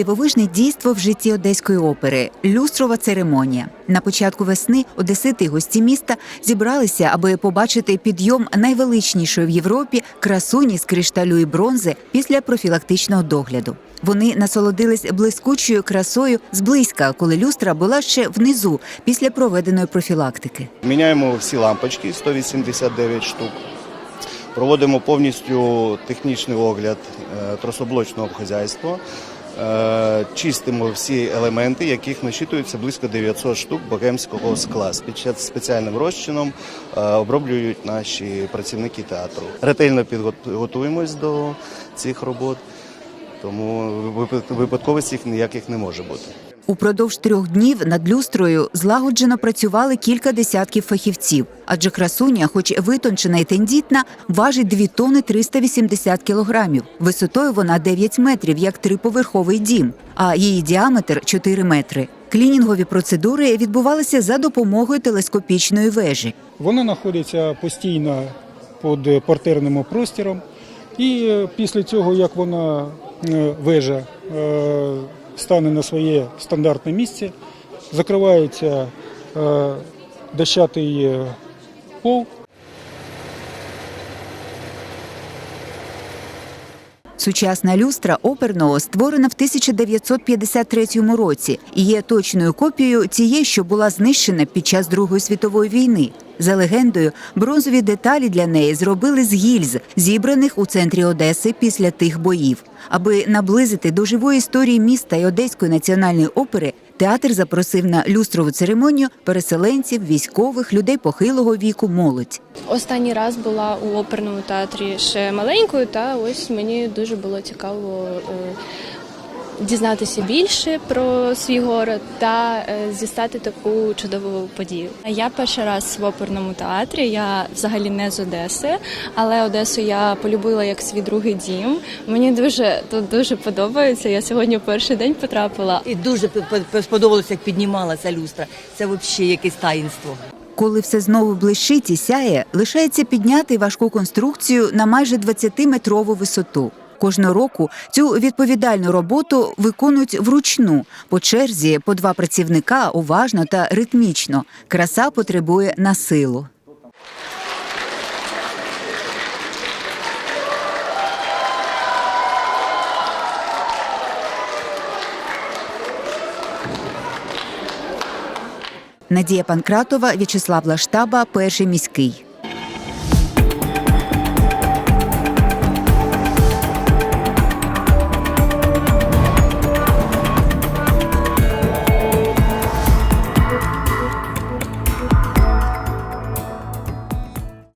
Дивовижне дійство в житті одеської опери люстрова церемонія. На початку весни одесити гості міста зібралися, аби побачити підйом найвеличнішої в Європі красуні з кришталю і бронзи після профілактичного догляду. Вони насолодились блискучою красою зблизька, коли люстра була ще внизу після проведеної профілактики. Міняємо всі лампочки 189 штук. Проводимо повністю технічний огляд е, трособлочного хазяйства. Е, Чистимо всі елементи, яких насчитується близько 900 штук богемського скла. Під спеціальним розчином е, оброблюють наші працівники театру. Ретельно підготуємось до цих робот, тому випадковості ніяких не може бути. Упродовж трьох днів над люстрою злагоджено працювали кілька десятків фахівців, адже красуня, хоч витончена і тендітна, важить 2 тонни 380 кілограмів. Висотою вона 9 метрів, як триповерховий дім, а її діаметр 4 метри. Клінінгові процедури відбувалися за допомогою телескопічної вежі. Вона знаходиться постійно під портерним простіром. І е, після цього, як вона е, вежа е, стане на своє стандартне місце, закривається е, дощатий е, пол, Сучасна люстра оперного створена в 1953 році і є точною копією цієї, що була знищена під час Другої світової війни. За легендою, бронзові деталі для неї зробили з гільз, зібраних у центрі Одеси після тих боїв. Аби наблизити до живої історії міста і Одеської національної опери, театр запросив на люстрову церемонію переселенців, військових, людей похилого віку, молодь. Останній раз була у оперному театрі ще маленькою, та ось мені дуже було цікаво е, дізнатися більше про свій город та е, зістати таку чудову подію. Я перший раз в оперному театрі. Я взагалі не з Одеси, але Одесу я полюбила як свій другий дім. Мені дуже тут дуже подобається. Я сьогодні перший день потрапила. І дуже сподобалося, як піднімалася люстра. Це взагалі якесь таїнство. Коли все знову блищить і сяє, лишається підняти важку конструкцію на майже 20-метрову висоту. Кожного року цю відповідальну роботу виконують вручну по черзі по два працівника уважно та ритмічно. Краса потребує насилу. Надія Панкратова, В'ячеслав Лаштаба, перший міський.